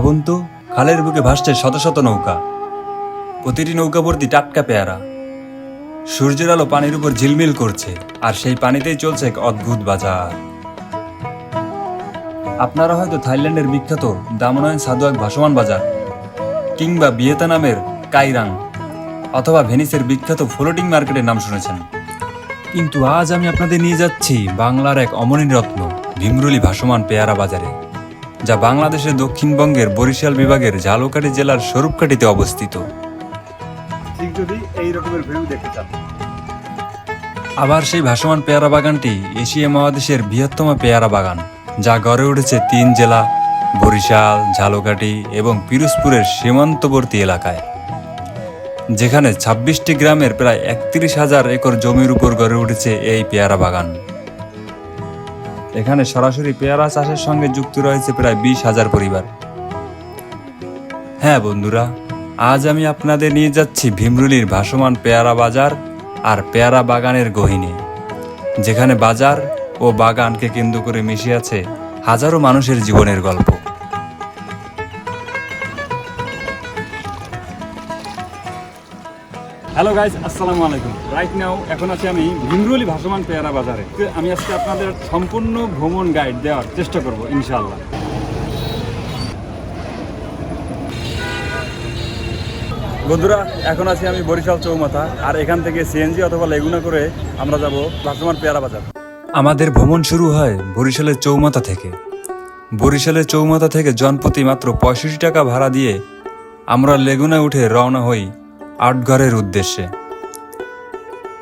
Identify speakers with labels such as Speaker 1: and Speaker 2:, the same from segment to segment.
Speaker 1: ভাবুন তো, খালের বুকে ভাসছে শত শত নৌকা। প্রতিটি নৌকা ভর্তি টাটকা পেয়ারা। সূর্যের আলো পানির উপর ঝিলমিল করছে, আর সেই পানিতেই চলছে এক অদ্ভুত বাজার। আপনারা হয়তো থাইল্যান্ডের বিখ্যাত দামনয়ন সাদুয়াক ভাসমান বাজার, কিংবা ভিয়েতনামের কাইরাং, অথবা ভেনিসের বিখ্যাত ফ্লোটিং মার্কেটের নাম শুনেছেন। কিন্তু আজ আমি আপনাদের নিয়ে যাচ্ছি বাংলার এক অমনিন রত্ন, ভীমরুলি ভাসমান পেয়ারা বাজারে। যা বাংলাদেশের দক্ষিণবঙ্গের বরিশাল বিভাগের ঝালকাঠি জেলার স্বরূপকাঠিতে অবস্থিত।
Speaker 2: ঠিক যদি এই রকমের ভিউ দেখতে চান।
Speaker 1: আবার সেই ভাসমান পেয়ারা বাগানটি এশিয়া মহাদেশের বৃহত্তম পেয়ারা বাগান যা গড়ে উঠেছে তিন জেলা বরিশাল ঝালকাঠি এবং পিরোজপুরের সীমান্তবর্তী এলাকায়। যেখানে ছাব্বিশটি গ্রামের প্রায় একত্রিশ হাজার একর জমির উপর গড়ে উঠেছে এই পেয়ারা বাগান। এখানে সরাসরি পেয়ারা চাষের সঙ্গে যুক্ত রয়েছে প্রায় বিশ হাজার পরিবার। হ্যাঁ বন্ধুরা, আজ আমি আপনাদের নিয়ে যাচ্ছি ভীমরুলির ভাসমান পেয়ারা বাজার আর পেয়ারা বাগানের গহিনী। যেখানে বাজার ও বাগানকে কেন্দ্র করে মিশে আছে হাজারো মানুষের জীবনের গল্প।
Speaker 2: হ্যালো গাইস আসসালামু আলাইকুম রাইট নাও এখন আছি আমি ভিমরুলি ভাসমান পেয়ারা বাজারে। আমি আজকে আপনাদের সম্পূর্ণ ভ্রমণ গাইড দেওয়ার চেষ্টা করব, ইনশাআল্লাহ। বন্ধুরা, এখন আছি আমি বরিশাল চৌমাথা, আর এখান থেকে সিএনজি অথবা লেগুনা করে আমরা যাব ভাসমান পেয়ারা বাজার।
Speaker 1: আমাদের ভ্রমণ শুরু হয় বরিশালের চৌমাথা থেকে। বরিশালের চৌমাথা থেকে জনপ্রতি মাত্র পঁয়ষট্টি টাকা ভাড়া দিয়ে আমরা লেগুনায় উঠে রওনা হই আটঘরের উদ্দেশ্যে।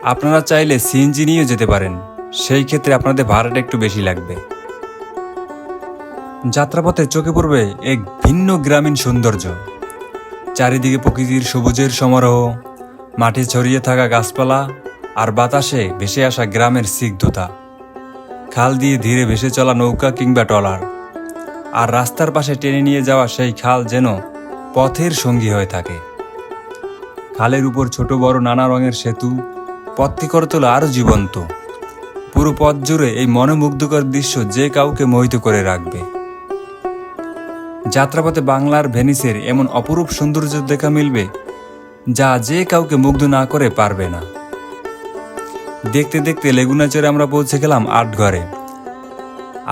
Speaker 1: আপনারা চাইলে সিএনজি নিয়েও যেতে পারেন। সেই ক্ষেত্রে আপনাদের ভাড়াটা একটু বেশি লাগবে। যাত্রাপথে চোখে পড়বে এক ভিন্ন গ্রামীণ সৌন্দর্য। চারিদিকে প্রকৃতির সবুজের সমারোহ, মাঠে ছড়িয়ে থাকা গাছপালা আর বাতাসে ভেসে আসা গ্রামের সিগ্ধতা খাল দিয়ে ধীরে ভেসে চলা নৌকা কিংবা ট্রলার। আর রাস্তার পাশে টেনে নিয়ে যাওয়া সেই খাল যেন পথের সঙ্গী হয়ে থাকে। খালের উপর ছোট বড় নানা রঙের সেতু পথটি করে তোলা আরও জীবন্ত। পুরো পথ জুড়ে এই মনোমুগ্ধকর দৃশ্য যে কাউকে মোহিত করে রাখবে। যাত্রাপথে বাংলার ভেনিসের এমন অপরূপ সৌন্দর্য দেখা মিলবে, যা যে কাউকে মুগ্ধ না করে পারবে না। দেখতে দেখতে লেগুনাচরে আমরা পৌঁছে গেলাম আটঘরে।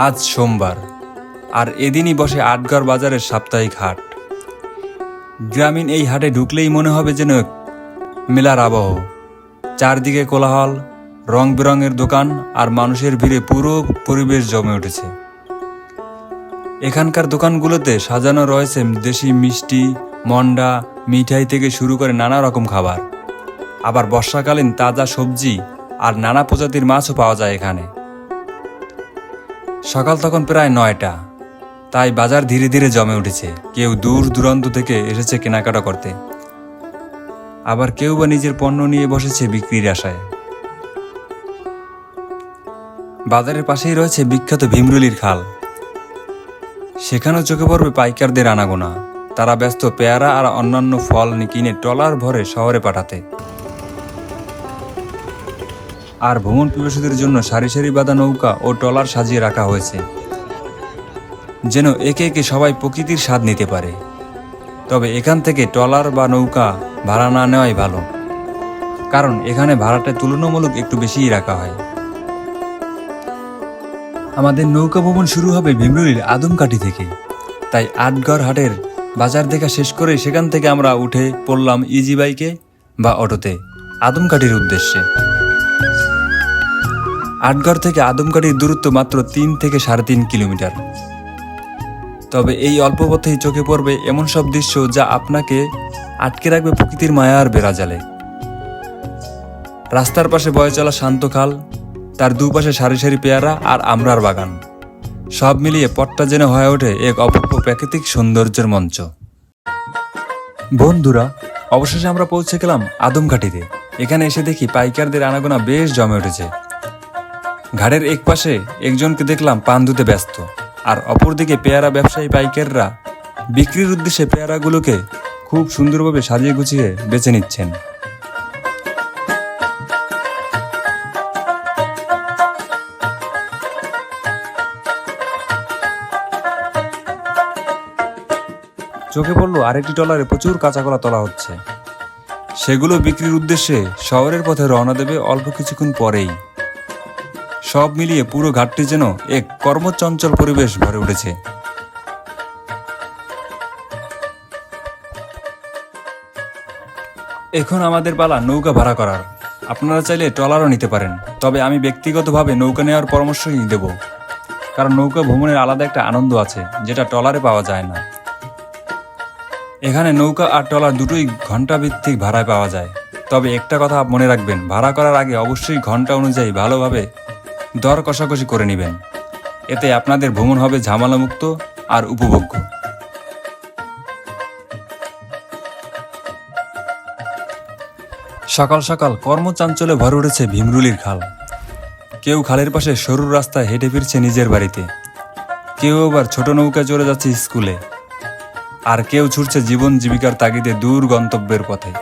Speaker 1: আজ সোমবার, আর এদিনই বসে আটঘর বাজারের সাপ্তাহিক হাট। গ্রামীণ এই হাটে ঢুকলেই মনে হবে যেন মেলার আবহ। চারদিকে কোলাহল রং বেরঙের দোকান আর মানুষের ভিড়ে পুরো পরিবেশ জমে উঠেছে। এখানকার দোকানগুলোতে সাজানো রয়েছে দেশি মিষ্টি, মন্ডা, মিঠাই থেকে শুরু করে নানা রকম খাবার। আবার বর্ষাকালীন তাজা সবজি আর নানা প্রজাতির মাছও পাওয়া যায় এখানে। সকাল তখন প্রায় নয়টা। তাই বাজার ধীরে ধীরে জমে উঠেছে। কেউ দূর দূরান্ত থেকে এসেছে কেনাকাটা করতে। আবার কেউ বা নিজের পণ্য নিয়ে বসেছে বিক্রির আশায়। বাজারের পাশেই রয়েছে বিখ্যাত ভীমরুলির খাল। সেখানেও চোখে পড়বে পাইকারদের আনাগোনা। তারা ব্যস্ত পেয়ারা আর অন্যান্য ফল কিনে ট্রলার ভরে শহরে পাঠাতে। আর ভ্রমণ পিপাসুদের জন্য সারি সারি বাঁধা নৌকা ও ট্রলার সাজিয়ে রাখা হয়েছে। যেন একে একে সবাই প্রকৃতির স্বাদ নিতে পারে। তবে এখান থেকে ট্রলার বা নৌকা ভাড়া না নেওয়াই ভালো। কারণ এখানে ভাড়াটা তুলনামূলক একটু বেশিই রাখা হয়। আমাদের নৌকা ভ্রমণ শুরু হবে ভীমরুলির আদমকাঠি থেকে। তাই আটগড় হাটের বাজার দেখা শেষ করে সেখান থেকে আমরা উঠে পড়লাম ইজি বাইকে বা অটোতে, আদমকাঠির উদ্দেশ্যে। আটগড় থেকে আদমকাঠির দূরত্ব মাত্র তিন থেকে সাড়ে তিন কিলোমিটার। তবে এই অল্প পথেই চোখে পড়বে এমন সব দৃশ্য যা আপনাকে আটকে রাখবে প্রকৃতির মায়া আর বেড়াজালে। রাস্তার পাশে বয়ে চলা শান্ত খাল, তার দুপাশে সারি সারি পেয়ারা আর আমরার বাগান। সব মিলিয়ে পট্টা যেন হয়ে ওঠে এক অপূর্ব প্রাকৃতিক সৌন্দর্যের মঞ্চ। বন্ধুরা, অবশেষে আমরা পৌঁছে গেলাম আদমঘাটিতে। এখানে এসে দেখি পাইকারদের আনাগোনা বেশ জমে উঠেছে। ঘাটের এক পাশে একজনকে দেখলাম পান ধুতে ব্যস্ত। আর অপরদিকে পেয়ারা ব্যবসায়ী পাইকাররা বিক্রির উদ্দেশ্যে পেয়ারাগুলোকে খুব সুন্দরভাবে সাজিয়ে গুছিয়ে বেছে নিচ্ছেন। চোখে পড়ল আরেকটি ট্রলারে প্রচুর কাঁচা কলা তোলা হচ্ছে। সেগুলো বিক্রির উদ্দেশ্যে শহরের পথে রওনা দেবে অল্প কিছুক্ষণ পরেই। সব মিলিয়ে পুরো ঘাটটি যেন এক কর্মচঞ্চল পরিবেশ ভরে উঠেছে। এখন আমাদের পালা নৌকা ভাড়া করার। আপনারা চাইলে ট্রলারও নিতে পারেন, তবে আমি ব্যক্তিগতভাবে নৌকা নেওয়ার পরামর্শই দেব। কারণ নৌকা ভ্রমণের আলাদা একটা আনন্দ আছে, যেটা ট্রলারে পাওয়া যায় না। এখানে নৌকা আর ট্রলার দুটোই ঘণ্টা ভিত্তিক ভাড়ায় পাওয়া যায়। তবে একটা কথা মনে রাখবেন, ভাড়া করার আগে অবশ্যই ঘণ্টা অনুযায়ী ভালোভাবে দর কষাকষি করে নেবেন। এতে আপনাদের ভ্রমণ হবে ঝামেলামুক্ত আর উপভোগ্য। সকাল সকাল কর্মচাঞ্চলে ভরে উঠেছে ভীমরুলির খাল। কেউ খালের পাশে সরু রাস্তায় হেঁটে ফিরছে নিজের বাড়িতে। কেউ আবার ছোট নৌকায় চলে যাচ্ছে স্কুলে। আর কেউ ছুটছে জীবন জীবিকার তাগিদে দূর গন্তব্যের পথে।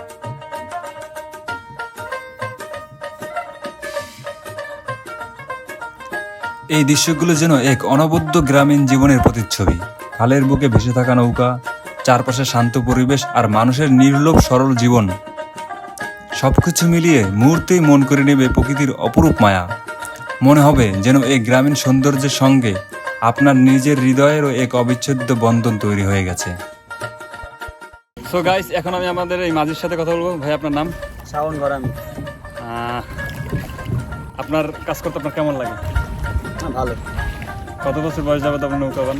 Speaker 1: এই দৃশ্যগুলো যেন এক অনবদ্য গ্রামীণ জীবনের প্রতিচ্ছবি। খালের বুকে ভেসে থাকা নৌকা চারপাশে শান্ত পরিবেশ আর মানুষের নির্লোভ সরল জীবন। সবকিছু মিলিয়ে মুহূর্তেই মন করে নেবে প্রকৃতির অপরূপ মায়া। মনে হবে যেন এই গ্রামীণ সৌন্দর্যের সঙ্গে আপনার নিজের হৃদয়েরও এক অবিচ্ছেদ্য বন্ধন তৈরি হয়ে গেছে।
Speaker 2: সো গাইস এখন আমি আমাদের এই মাঝির সাথে কথা বলব। ভাই আপনার নাম?
Speaker 3: শ্রাবণ গরম
Speaker 2: আপনার কাজ করতে আপনার কেমন লাগে?
Speaker 3: ভালো।
Speaker 2: কত বছর বয়স যাবে আপনার নৌকা বান?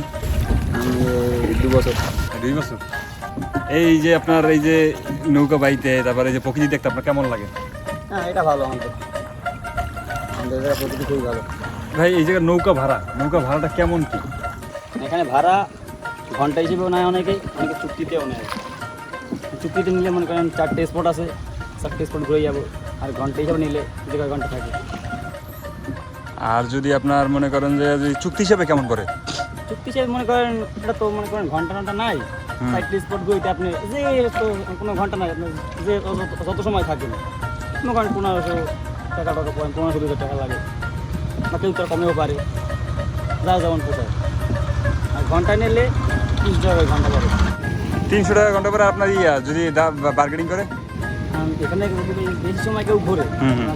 Speaker 3: দু বছর।
Speaker 2: দুই বছর? এই যে আপনার এই যে নৌকা বাইতে তারপরে এই যে প্রকৃতি দেখতে আপনার কেমন লাগে?
Speaker 3: হ্যাঁ এটা ভালো আমাদের। আমাদের জায়গা প্রকৃতি খুবই ভালো।
Speaker 2: ভাই এই জায়গায় নৌকা ভাড়া। নৌকা ভাড়াটা কেমন কি?
Speaker 3: এখানে ভাড়া ঘণ্টা হিসেবেও নেয় অনেকেই অনেকে চুক্তিতেও নেয়। চুক্তিতে নিলে মনে করেন চারটে স্পট আছে চারটে স্পট ঘুরে যাব। আর ঘণ্টা হিসাবে নিলে দু ঘণ্টা থাকে।
Speaker 2: আর যদি আপনার মনে করেন যে চুক্তি হিসাবে কেমন করে?
Speaker 3: চুক্তি হিসেবে মনে করেন এটা তো মনে করেন ঘণ্টা ঘণ্টা নাই। চারটে স্পট ঘুরতে আপনি যে তো কোনো ঘণ্টা নাই আপনি যে যত- সময় থাকেন। মনে করেন পনেরোশো টাকা টাকা পনেরোশো দুশো টাকা লাগে। বা কেউ তার কমেও পারে। যা যেমন পোষায় আর ঘণ্টা নিলে তিরিশ টাকা করে ঘণ্টা পড়ে।
Speaker 2: তিনশো টাকা ঘণ্টা করে আপনার ইয়া যদি বার্গেনিং করে?
Speaker 3: এখানে যদি বেশি সময় কেউ ঘুরে।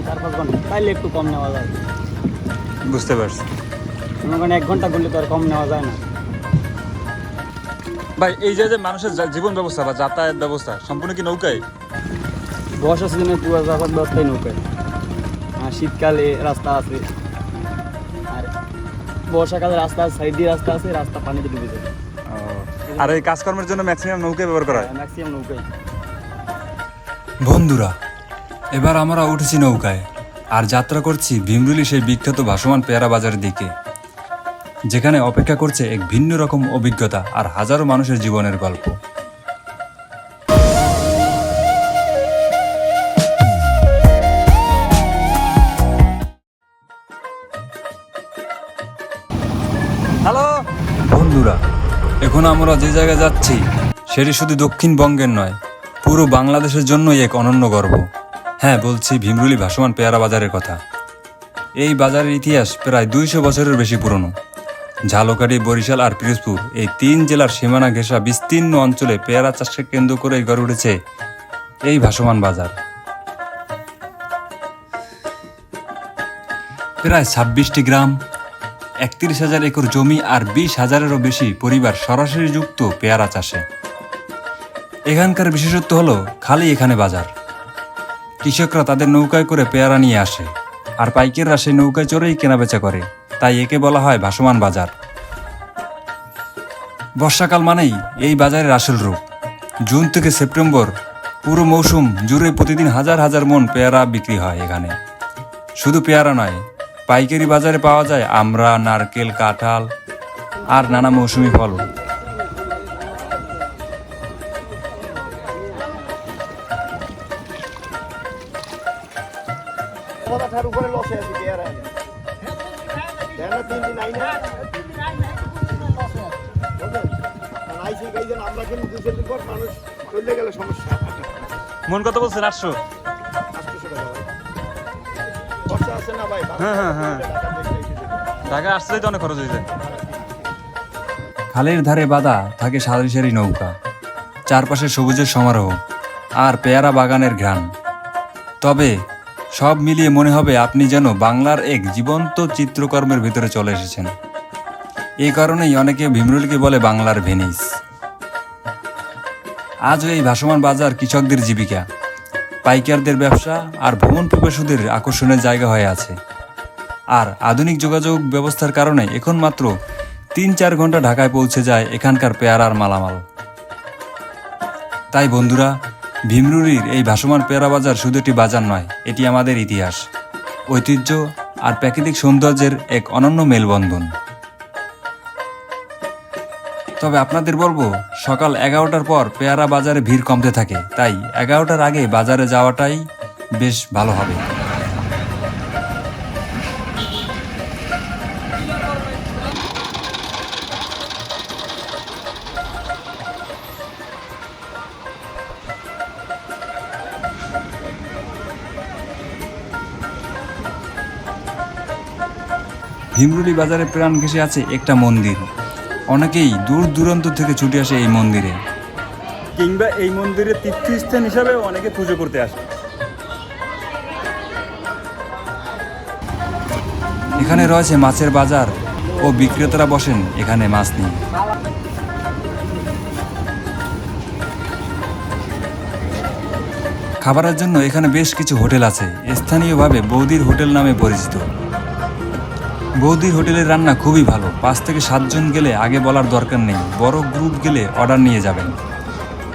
Speaker 3: চার পাঁচ ঘণ্টা। তাইলে একটু কম নেওয়া যায়।
Speaker 2: বুঝতে পারছি।
Speaker 3: মনে করেন এক ঘণ্টা ঘুরলে তো আর কম নেওয়া যায় না।
Speaker 2: ভাই এই যে যে মানুষের জীবন ব্যবস্থা বা যাতায়াত ব্যবস্থা সম্পূর্ণ কি নৌকায়?
Speaker 3: বর্ষা সিজনে পুরো যাতায়াত ব্যবস্থাই নৌকায়। আর শীতকালে রাস্তা আছে। আর বর্ষাকালে রাস্তা সাইড দিয়ে রাস্তা আছে রাস্তা পানিতে ডুবে যায়।
Speaker 2: আর এই কাজকর্মের জন্য ম্যাক্সিমাম নৌকায় ব্যবহার করা হয়?
Speaker 3: ম্যাক্সিমাম নৌকায়।
Speaker 1: বন্ধুরা এবার আমরা উঠেছি নৌকায়। আর যাত্রা করছি ভীমরুলি সেই বিখ্যাত ভাসমান পেয়ারা বাজারের দিকে যেখানে অপেক্ষা করছে এক ভিন্ন রকম অভিজ্ঞতা আর হাজারো মানুষের জীবনের গল্প।
Speaker 2: হ্যালো
Speaker 1: বন্ধুরা এখন আমরা যে জায়গায় যাচ্ছি সেটি শুধু দক্ষিণবঙ্গের নয় পুরো বাংলাদেশের জন্যই এক অনন্য গর্ব। হ্যাঁ বলছি, ভীমরুলি ভাসমান পেয়ারা বাজারের কথা। এই বাজারের ইতিহাস প্রায় দুইশো বছরের বেশি পুরনো। ঝালকাঠি, বরিশাল আর পিরোজপুর এই তিন জেলার সীমানা ঘেঁষা বিস্তীর্ণ অঞ্চলে পেয়ারা চাষকে কেন্দ্র করে গড়ে উঠেছে এই ভাসমান বাজার। প্রায় ছাব্বিশটি গ্রাম, একত্রিশ হাজার একর জমি আর বিশ হাজারেরও বেশি পরিবার সরাসরি যুক্ত পেয়ারা চাষে। এখানকার বিশেষত্ব হলো, খালি এখানে বাজার। কৃষকরা তাদের নৌকায় করে পেয়ারা নিয়ে আসে, আর পাইকাররা সেই নৌকায় চড়েই কেনাবেচা করে। তাই একে বলা হয় ভাসমান বাজার। বর্ষাকাল মানেই এই বাজারের আসল রূপ। জুন থেকে সেপ্টেম্বর পুরো মৌসুম জুড়ে প্রতিদিন হাজার হাজার মন পেয়ারা বিক্রি হয় এখানে। শুধু পেয়ারা নয়, পাইকারি বাজারে পাওয়া যায় আমড়া, নারকেল, কাঁঠাল, আর নানা মৌসুমি ফল।
Speaker 2: আটশো। ঢাকা আসলেই তো অনেক খরচ
Speaker 1: খালের ধারে বাঁধা থাকে সারি সারি নৌকা, চারপাশে সবুজের সমারোহ আর পেয়ারা বাগানের ঘ্রাণ। তবে সব মিলিয়ে মনে হবে আপনি যেন বাংলার এক জীবন্ত চিত্রকর্মের ভিতরে চলে এসেছেন। এই কারণেই অনেকে ভীমরুলকে বলে বাংলার ভেনিস। আজও এই ভাসমান বাজার কৃষকদের জীবিকা। পাইকারদের ব্যবসা আর ভ্রমণ পিপাসুদের আকর্ষণের জায়গা হয়ে আছে। আর আধুনিক যোগাযোগ ব্যবস্থার কারণে এখন মাত্র তিন চার ঘণ্টা ঢাকায় পৌঁছে যায় এখানকার পেয়ারার মালামাল। তাই বন্ধুরা, ভীমরুলির এই ভাসমান পেয়ারা বাজার শুধু একটি বাজার নয়, এটি আমাদের ইতিহাস, ঐতিহ্য আর প্রাকৃতিক সৌন্দর্যের এক অনন্য মেলবন্ধন। তবে আপনাদের বলব, সকাল এগারোটার পর পেয়ারা বাজারে ভিড় কমতে থাকে। তাই এগারোটার আগে বাজারে যাওয়াটাই বেশ ভালো হবে। ভীমরুলি বাজারে প্রাণ ঘেসে আছে একটা মন্দির। অনেকেই দূর দূরান্ত থেকে ছুটে আসে এই মন্দিরে।
Speaker 2: কিংবা এই মন্দিরের তীর্থস্থান হিসাবে অনেকে পুজো করতে আসে।
Speaker 1: এখানে রয়েছে মাছের বাজার ও বিক্রেতারা বসেন এখানে মাছ নিয়ে। খাবারের জন্য এখানে বেশ কিছু হোটেল আছে স্থানীয়ভাবে বৌদির হোটেল নামে পরিচিত। বৌদির হোটেলের রান্না খুবই ভালো। পাঁচ থেকে সাতজন গেলে আগে বলার দরকার নেই। বড় গ্রুপ গেলে অর্ডার নিয়ে যাবেন।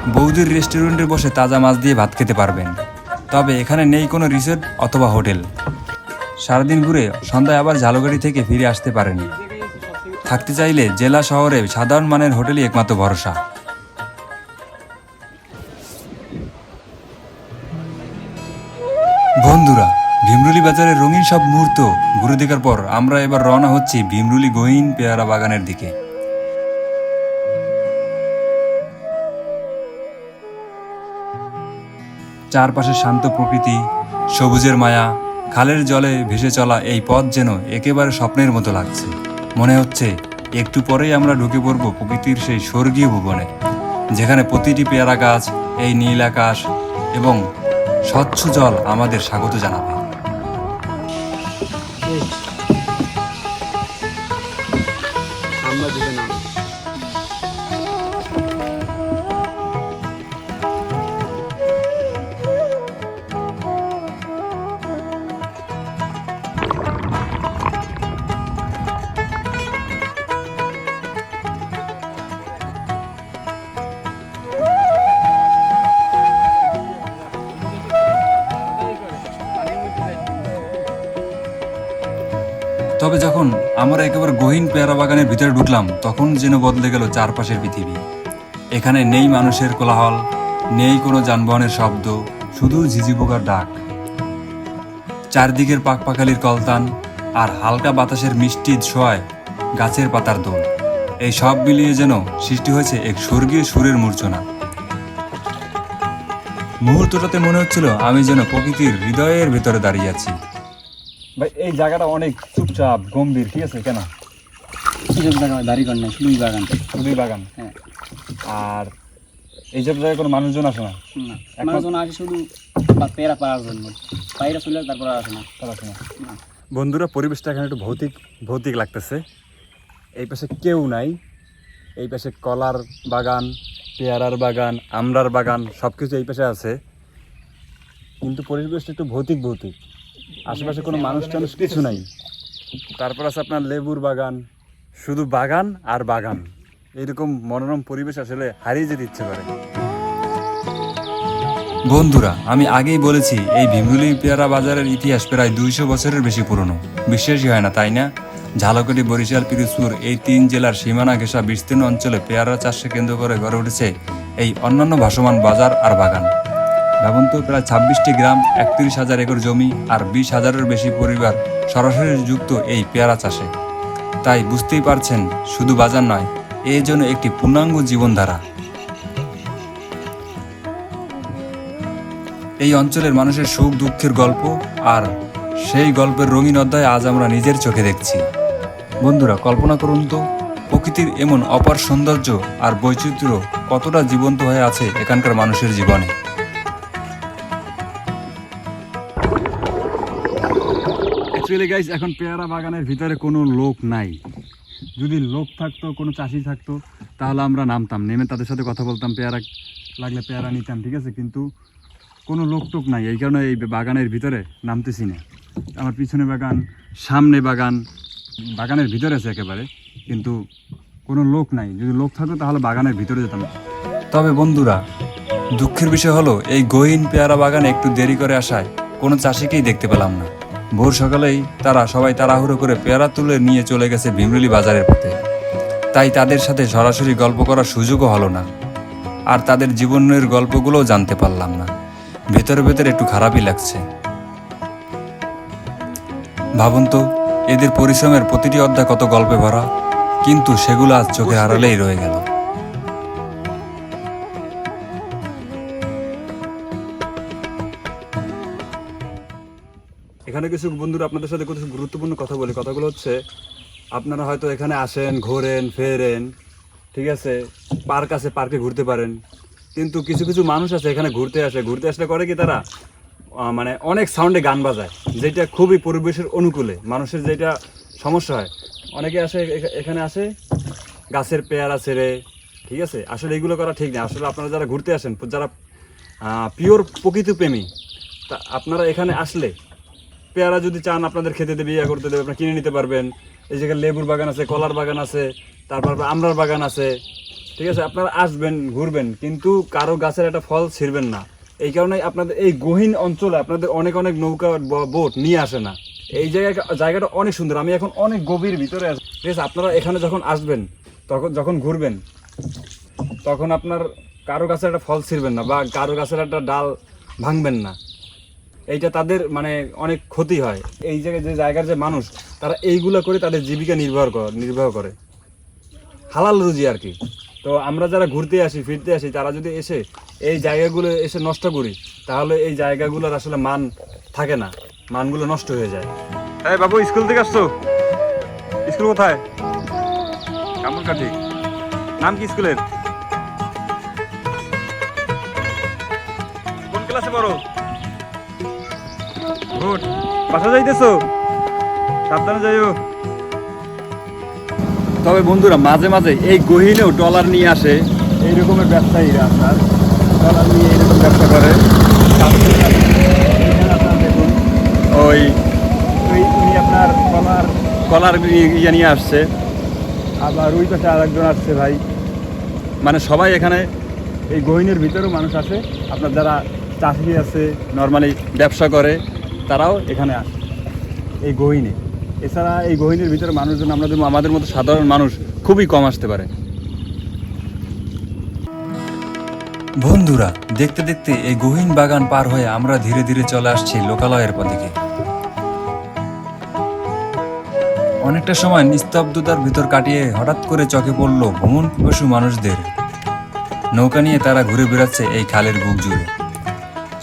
Speaker 1: বৌদির রেস্টুরেন্টে বসে তাজা মাছ দিয়ে ভাত খেতে পারবেন। তবে এখানে নেই কোনো রিসোর্ট অথবা হোটেল। সারাদিন ঘুরে সন্ধ্যায় আবার ঝালগাড়ি থেকে ফিরে আসতে পারেন। থাকতে চাইলে জেলা শহরে সাধারণ মানের হোটেলই একমাত্র ভরসা। ভীমরুলি বাজারের রঙিন সব মুহূর্ত ঘুরে দেখার পর আমরা এবার রওনা হচ্ছি ভীমরুলি গহীন পেয়ারা বাগানের দিকে। চারপাশে শান্ত প্রকৃতি, সবুজের মায়া, খালের জলে ভেসে চলা এই পথ যেন একেবারে স্বপ্নের মতো লাগছে। মনে হচ্ছে একটু পরেই আমরা ঢুকে পড়ব প্রকৃতির সেই স্বর্গীয় ভুবনে, যেখানে প্রতিটি পেয়ারা গাছ, এই নীল আকাশ এবং স্বচ্ছ জল আমাদের স্বাগত জানাবে। পেয়ারা বাগানের ভিতরে ঢুকলাম, তখন যেন বদলে গেল চারপাশের পৃথিবী। এখানে নেই মানুষের কোলাহল, নেই কোনো যানবাহনের শব্দ, শুধু ঝিঝি পোকার ডাক। চারদিকের পাকপাখালির কলতান আর হালকা বাতাসের মিষ্টি ছোঁয়ায় গাছের পাতার দোল। এই সব মিলিয়ে যেন সৃষ্টি হয়েছে এক স্বর্গীয় সুরের মূর্ছনা। মুহূর্তটাতে মনে হচ্ছিল আমি যেন প্রকৃতির হৃদয়ের ভেতরে দাঁড়িয়ে আছি।
Speaker 2: ভাই, এই জায়গাটা অনেক চুপচাপ, গম্ভীর, ঠিক আছে, কেন?
Speaker 3: এসব জায়গায় দাড়ি কর না? শুধুই বাগান।
Speaker 2: শুধুই বাগান?
Speaker 3: হ্যাঁ।
Speaker 2: আর এইসব জায়গায় কোনো মানুষজন আসে না?
Speaker 3: মানুষজন আসে শুধু পেয়ারা পাওয়ার জন্য। পায়রা চলে তারপর আসে না।
Speaker 2: তারা আসে না।
Speaker 3: না।
Speaker 2: বন্ধুরা পরিবেশটা এখানে একটু ভৌতিক ভৌতিক লাগতেছে। এই পাশে কেউ নাই। এই পাশে কলার বাগান পেয়ারার বাগান আমরার বাগান সব কিছু এই পাশে আছে। কিন্তু পরিবেশটা একটু ভৌতিক ভৌতিক। আশেপাশে কোনো মানুষ টানুষ কিছু নাই। তারপর আছে আপনার লেবুর বাগান। শুধু বাগান আর বাগান। এরকম মনোরম পরিবেশ আসলে হারিয়ে যেতে ইচ্ছে করে।
Speaker 1: বন্ধুরা, আমি আগেই বলেছি, এই ভীমরুলি পেয়ারা বাজারের ইতিহাস প্রায় দুইশো বছরের বেশি পুরনো। বিশ্বাসই হয় না, তাই না? ঝালকাঠি, বরিশাল, পিরোজপুর, এই তিন জেলার সীমানা ঘেঁষা বিস্তীর্ণ অঞ্চলে পেয়ারা চাষকে কেন্দ্র করে গড়ে উঠেছে এই অন্যান্য ভাসমান বাজার আর বাগান। ভাবুন তো প্রায় ছাব্বিশটি গ্রাম, একত্রিশ হাজার একর জমি আর বিশ হাজারের বেশি পরিবার সরাসরি যুক্ত এই পেয়ারা চাষে। তাই বুঝতেই পারছেন, শুধু বাজার নয়, এ যেন একটি পূর্ণাঙ্গ জীবনধারা। এই অঞ্চলের মানুষের সুখ দুঃখের গল্প, আর সেই গল্পের রঙিন অধ্যায় আজ আমরা নিজের চোখে দেখছি। বন্ধুরা, কল্পনা করুন তো,
Speaker 4: প্রকৃতির এমন অপার সৌন্দর্য আর বৈচিত্র্য কতটা জীবন্ত হয়ে আছে এখানকার মানুষের জীবনে।
Speaker 1: অ্যাকচুয়ালি গাইস এখন পেয়ারা বাগানের ভিতরে কোনো লোক নাই। যদি লোক থাকতো, কোনো চাষি থাকতো, তাহলে আমরা নামতাম। নেমে তাদের সাথে কথা বলতাম, পেয়ারা লাগলে পেয়ারা নিতাম, ঠিক আছে? কিন্তু কোনো লোক টোক নাই। এই কারণে এই বাগানের ভিতরে নামতেছি না। আমার পিছনে বাগান, সামনে বাগান, বাগানের ভিতরে আছে একেবারে। কিন্তু কোনো লোক নাই। যদি লোক থাকতো, তাহলে বাগানের ভিতরে যেতাম।
Speaker 4: তবে বন্ধুরা, দুঃখের বিষয় হলো, এই গহীন পেয়ারা বাগানে একটু দেরি করে আসায় কোনো চাষিকেই দেখতে পেলাম না। ভোর সকালেই তারা সবাই তাড়াহুড়ো করে পেয়ারা তুলে নিয়ে চলে গেছে ভীমরুলি বাজারের পথে। তাই তাদের সাথে সরাসরি গল্প করার সুযোগও হলো না। আর তাদের জীবনের গল্পগুলোও জানতে পারলাম না। ভেতরে ভেতরে একটু খারাপই লাগছে। ভাবুন তো, এদের পরিশ্রমের প্রতিটি অধ্যায় কত গল্পে ভরা। কিন্তু সেগুলো আজ চোখের আড়ালেই রয়ে গেল।
Speaker 1: কিছু বন্ধুরা আপনাদের সাথে কিছু গুরুত্বপূর্ণ কথা বলি। কথাগুলো হচ্ছে, আপনারা হয়তো এখানে আসেন, ঘোরেন, ফেরেন, ঠিক আছে, পার্ক আছে, পার্কে ঘুরতে পারেন। কিন্তু কিছু কিছু মানুষ আছে এখানে ঘুরতে আসে। ঘুরতে আসলে করে কি তারা? মানে অনেক সাউন্ডে গান বাজায়, যেটা খুবই পরিবেশের অনুকূলে, মানুষের যেটা সমস্যা হয়। অনেকে আসে এখানে আসে, গাছের পেয়ারা ছেড়ে, ঠিক আছে? আসলে এগুলো করা ঠিক না। আসলে আপনারা যারা ঘুরতে আসেন, যারা পিওর প্রকৃতি প্রেমী তা আপনারা এখানে আসলে পেয়ারা যদি চান, আপনাদের খেতে দেবে, ইয়া করতে দেবে, আপনারা কিনে নিতে পারবেন। এই জায়গায় লেবুর বাগান আছে, কলার বাগান আছে, তারপর আমরার বাগান আছে। ঠিক আছে, আপনারা আসবেন, ঘুরবেন, কিন্তু কারও গাছের একটা ফল ছিঁড়বেন না। এই কারণে আপনাদের এই গহীন অঞ্চলে আপনাদের অনেক অনেক নৌকা বোট নিয়ে আসে না। এই জায়গা জায়গাটা অনেক সুন্দর, আমি এখন অনেক গভীর ভিতরে আছি। ঠিক আছে, আপনারা এখানে যখন আসবেন, তখন যখন ঘুরবেন, তখন আপনার কারও গাছের একটা ফল ছিঁড়বেন না বা কারও গাছের একটা ডাল ভাঙবেন না। এইটা তাদের মানে অনেক ক্ষতি হয়। এই জায়গায় যে জায়গার যে মানুষ, তারা এইগুলো করে তাদের জীবিকা নির্ভর নির্বাহ করে। হালাল রুজি আর কি। তো আমরা যারা ঘুরতে আসি, ফিরতে আসি, তারা যদি এসে এই জায়গাগুলো এসে নষ্ট করি, তাহলে এই জায়গাগুলোর আসলে মান থাকে না। মানগুলো নষ্ট হয়ে যায়। এই বাবু, স্কুল থেকে আসছো? স্কুল কোথায়? কামরকাঠি। নাম কি স্কুলের? বাসা যাইতেছো? সাবধানে যাইও। তবে বন্ধুরা, মাঝে মাঝে এই গহিনেও ডলার নিয়ে আসে। এই রকমের ব্যবসায়ীরা আপনার। ডলার নিয়ে এইরকম ব্যবসা করে। দেখুন ওই ওই উনি আপনার কলার কলার ইয়ে নিয়ে আসছে। আবার ওই পাশে আরেকজন আসছে ভাই। মানে সবাই এখানে এই গহিনের ভিতরেও মানুষ আছে। আপনার যারা চাষি আছে, নর্মালি ব্যবসা করে তারাও এখানে আসে। এই গহিনে। এছাড়া এই গহিনের ভিতরে মানুষজন আমাদের আমাদের মতো সাধারণ মানুষ খুবই কম আসতে পারে।
Speaker 4: বন্ধুরা, দেখতে দেখতে এই গহীন বাগান পার হয়ে আমরা ধীরে ধীরে চলে আসছি লোকালয়ের দিকে অনেকটা সময় নিস্তব্ধতার ভিতর কাটিয়ে হঠাৎ করে চোখে পড়ল ভ্রমণ পশু মানুষদের। নৌকা নিয়ে তারা ঘুরে বেড়াচ্ছে এই খালের বুক জুড়ে।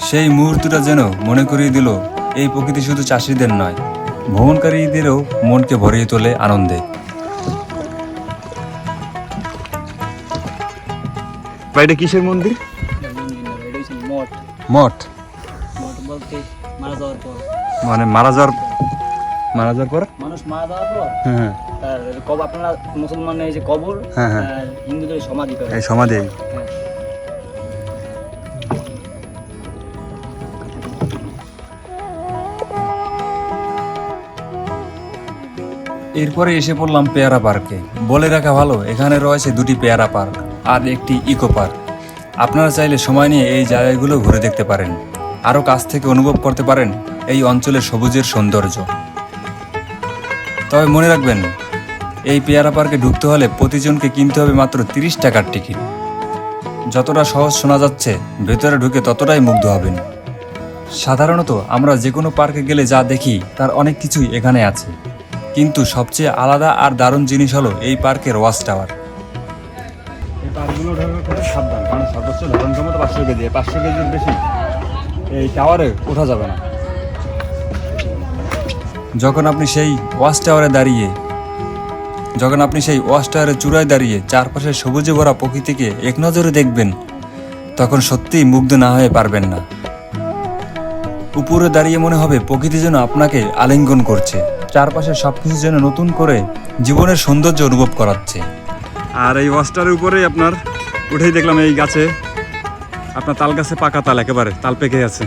Speaker 4: সেই মুহূর্তটা যেন মনে করিয়ে দিল এই প্রকৃতি শুধু চাষিদের নয় ভ্রমণকারীদেরও মনকে ভরিয়ে তোলে আনন্দে।
Speaker 1: এটা কিসের মন্দির?
Speaker 3: মঠ।
Speaker 1: মঠ
Speaker 3: মঠ বলতে মারা যাওয়ার পর।
Speaker 1: মানে মারা যাওয়ার মারা যাওয়ার পর?
Speaker 3: মানুষ মারা যাওয়ার পর?
Speaker 1: হ্যাঁ হ্যাঁ।
Speaker 3: কব আপনারা মুসলমানের এই যে কবর
Speaker 1: হ্যাঁ, হ্যাঁ।
Speaker 3: হিন্দুদের সমাধি করে।
Speaker 1: এই সমাধি।
Speaker 4: এরপরে এসে পড়লাম পেয়ারা পার্কে। বলে রাখা ভালো, এখানে রয়েছে দুটি পেয়ারা পার্ক আর একটি ইকো পার্ক। আপনারা চাইলে সময় নিয়ে এই জায়গাগুলো ঘুরে দেখতে পারেন। আরও কাছ থেকে অনুভব করতে পারেন এই অঞ্চলের সবুজের সৌন্দর্য। তবে মনে রাখবেন, এই পেয়ারা পার্কে ঢুকতে হলে প্রতিজনকে কিনতে হবে মাত্র তিরিশ টাকার টিকিট। যতটা সহজ শোনা যাচ্ছে, ভেতরে ঢুকে ততটাই মুগ্ধ হবেন। সাধারণত আমরা যে কোনো পার্কে গেলে যা দেখি, তার অনেক কিছুই এখানে আছে। কিন্তু সবচেয়ে আলাদা আর দারুণ জিনিস হলো এই পার্কের ওয়াচ টাওয়ার।
Speaker 1: এই পার্কগুলো ঢোকার ক্ষেত্রে সাবধান কারণ সর্বোচ্চ ধারণ ক্ষমতা পাঁচশো কেজি পাঁচশো কেজির বেশি এই টাওয়ারে ওঠা যাবে না।
Speaker 4: যখন আপনি সেই ওয়াচ টাওয়ারে দাঁড়িয়ে
Speaker 5: যখন আপনি সেই ওয়াস্টারের চূড়ায় দাঁড়িয়ে চারপাশে সবুজে ভরা প্রকৃতিকে এক নজরে দেখবেন তখন সত্যিই মুগ্ধ না হয়ে পারবেন না। উপরে দাঁড়িয়ে মনে হবে প্রকৃতি যেন আপনাকে আলিঙ্গন করছে। চারপাশে সবকিছু যেন নতুন করে জীবনের সৌন্দর্য অনুভব করাচ্ছে।
Speaker 1: আর এই ওয়াস্টারের উপরেই আপনার, উঠেই দেখলাম এই গাছে, আপনার তাল গাছে পাকা তাল, একেবারে তাল পেকে আছে।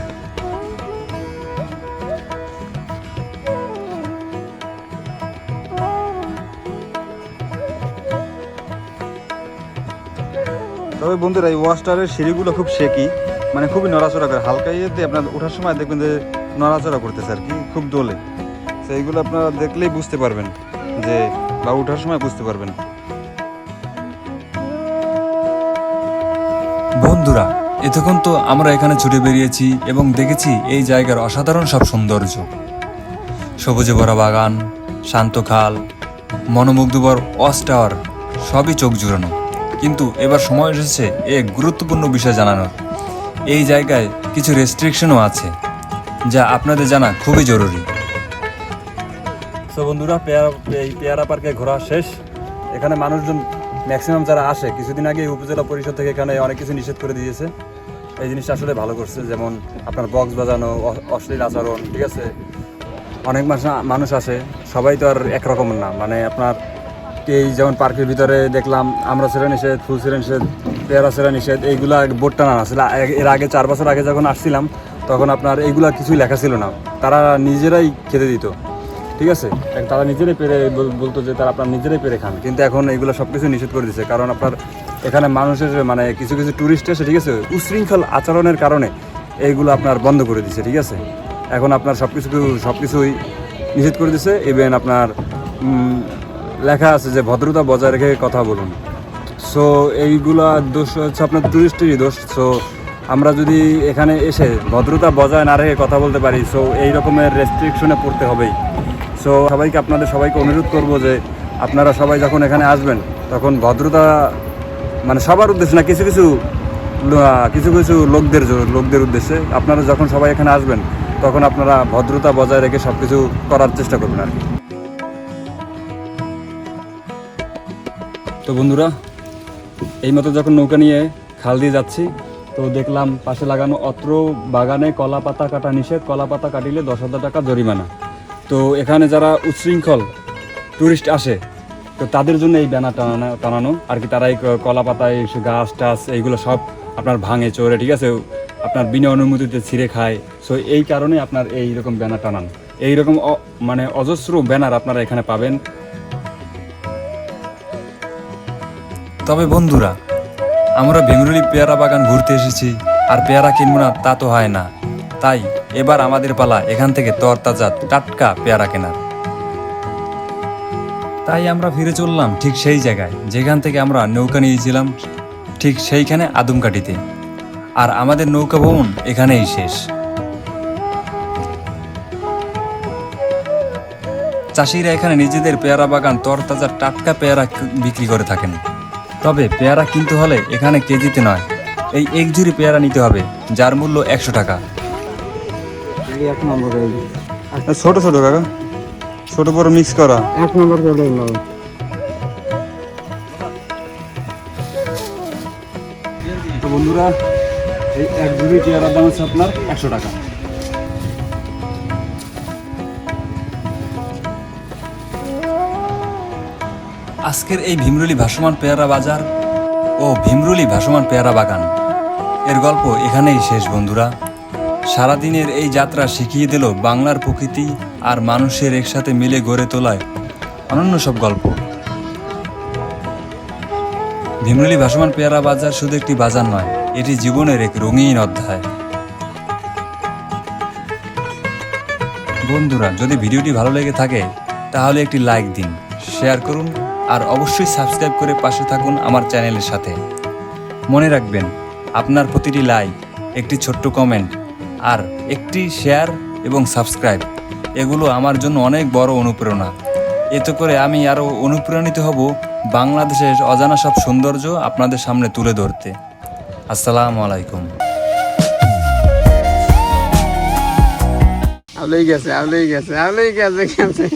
Speaker 1: তবে বন্ধুরা, এই ওয়াস্টারের সিঁড়িগুলো খুব শেকি মানে খুবই নড়াচড়া করে। হালকা ইয়েতে আপনার ওঠার সময় দেখবেন যে নড়াচড়া করতেছে আর কি, খুব দোলে তো এইগুলো আপনারা দেখলেই বুঝতে পারবেন যে বা ওঠার সময় বুঝতে পারবেন।
Speaker 5: বন্ধুরা, এতক্ষণ তো আমরা এখানে ছুটে বেরিয়েছি এবং দেখেছি এই জায়গার অসাধারণ সব সৌন্দর্য। সবুজে ভরা বাগান, শান্ত খাল ওয়াচ টাওয়ার, সবই চোখ জুড়ানো। কিন্তু এবার সময় এসেছে এক গুরুত্বপূর্ণ বিষয় জানানোর। এই জায়গায় কিছু রেস্ট্রিকশনও আছে, যা আপনাদের জানা খুবই জরুরি।
Speaker 1: তো বন্ধুরা, পেয়ারা এই পেয়ারা পার্কে ঘোরা শেষ। এখানে মানুষজন ম্যাক্সিমাম যারা আসে, কিছুদিন আগে উপজেলা পরিষদ থেকে এখানে অনেক কিছু নিষেধ করে দিয়েছে। এই জিনিসটা আসলে ভালো করছে, যেমন আপনার বক্স বাজানো অশ্লীল আচরণ, ঠিক আছে? অনেক মানুষ মানুষ আসে, সবাই তো আর একরকম না। মানে আপনার এই যেমন পার্কের ভিতরে দেখলাম, আমরা ছেড়ে নিষেধ, ফুল ছেড়ে নিষেধ, পেয়ারা ছেড়ে নিষেধ, এইগুলা বোর্ড টানা আসলে এর আগে চার বছর আগে যখন আসছিলাম, তখন আপনার এইগুলা কিছুই লেখা ছিল না। তারা নিজেরাই খেতে দিত। ঠিক আছে? তারা নিজেরাই পেরে বলতো যে তারা আপনার নিজেরাই পেরে খান কিন্তু এখন এইগুলো সব কিছু নিষেধ করে দিচ্ছে কারণ আপনার এখানে মানুষের মানে কিছু কিছু ট্যুরিস্ট এসে ঠিক আছে, উশৃঙ্খল আচরণের কারণে এইগুলো আপনার বন্ধ করে দিচ্ছে ঠিক আছে? এখন আপনার সব কিছু সব কিছুই নিষেধ করে দিচ্ছে ইভেন আপনার লেখা আছে যে ভদ্রতা বজায় রেখে কথা বলুন। সো এইগুলা দোষ হচ্ছে আপনার টুরিস্টেরই দোষ। সো আমরা যদি এখানে এসে ভদ্রতা বজায় না রেখে কথা বলতে পারি সো এই রকমের রেস্ট্রিকশনে পড়তে হবেই। সো সবাইকে আপনাদের সবাইকে অনুরোধ করব যে আপনারা সবাই যখন এখানে আসবেন, তখন ভদ্রতা মানে সবার উদ্দেশ্যে না, কিছু কিছু কিছু কিছু লোকদের লোকদের উদ্দেশ্যে আপনারা যখন সবাই এখানে আসবেন, তখন আপনারা ভদ্রতা বজায় রেখে সব কিছু করার চেষ্টা করবেন আর কি। তো বন্ধুরা, এই মতো যখন নৌকা নিয়ে খাল দিয়ে যাচ্ছি, তো দেখলাম পাশে লাগানো অত্র বাগানে কলা পাতা কাটা নিষেধ কলা পাতা কাটিলে দশ হাজার টাকা জরিমানা। তো এখানে যারা উচ্ছৃঙ্খল টুরিস্ট আসে, তো তাদের জন্য এই ব্যানার টানানো টানানো, আর কি তারা এই কলা এসে গাছ টাছ, এইগুলো সব আপনার ভাঙে চোরে ঠিক আছে? আপনার বিনা অনুমতিতে ছিঁড়ে খায়। সো এই কারণে আপনার এই রকম ব্যানার টানান। এইরকম অ- মানে অজস্র ব্যানার আপনারা এখানে পাবেন।
Speaker 5: তবে বন্ধুরা, আমরা ভেমরুলি পেয়ারা বাগান ঘুরতে এসেছি, আর পেয়ারা কিনবো না তা তো হয় না। তাই এবার আমাদের পালা, এখান থেকে তরতাজা টাটকা পেয়ারা কেনার। তাই আমরা ফিরে চললাম ঠিক সেই জায়গায়, যেখান থেকে আমরা নৌকা নিয়েছিলাম ঠিক সেইখানে আদমকাঠিতে আর আমাদের নৌকা ভ্রমণ এখানেই শেষ। চাষিরা এখানে নিজেদের পেয়ারা বাগান তরতাজা টাটকা পেয়ারা বিক্রি করে থাকেন। তবে পেয়ারা কিনতে হলে এখানে কেজিতে নয়, এই এক ঝুড়ি পেয়ারা নিতে হবে, যার মূল্য একশো টাকা।
Speaker 6: এই এক নম্বর এই
Speaker 1: ছোট ছোট কাকা। ছোট বড় মিক্স করা।
Speaker 6: এক নম্বর করে নাও
Speaker 1: তো বন্ধুরা এই এক ঝুড়ি পেয়ারার দাম হচ্ছে আপনার একশো টাকা।
Speaker 5: আজকের এই ভীমরুলি ভাসমান পেয়ারা বাজার ও ভীমরুলি ভাসমান পেয়ারা বাগান এর গল্প এখানেই শেষ বন্ধুরা। সারাদিনের এই যাত্রা শিখিয়ে দিল বাংলার প্রকৃতি আর মানুষের একসাথে মিলে গড়ে তোলায় অনন্য সব গল্প। ভীমরুলি ভাসমান পেয়ারা বাজার শুধু একটি বাজার নয়, এটি জীবনের এক রঙিন অধ্যায়। বন্ধুরা, যদি ভিডিওটি ভালো লেগে থাকে, তাহলে একটি লাইক দিন, শেয়ার করুন, আর অবশ্যই সাবস্ক্রাইব করে পাশে থাকুন আমার চ্যানেলের সাথে। মনে রাখবেন, আপনার প্রতিটি লাইক, একটি ছোট্ট কমেন্ট আর একটি শেয়ার এবং সাবস্ক্রাইব। এগুলো আমার জন্য অনেক বড় অনুপ্রেরণা। এতে করে আমি আরও অনুপ্রাণিত হব বাংলাদেশের অজানা সব সৌন্দর্য আপনাদের সামনে তুলে ধরতে। আসসালামু আলাইকুম।
Speaker 3: আউলেই গেছে আউলেই গেছে আউলেই গেছে গেছে।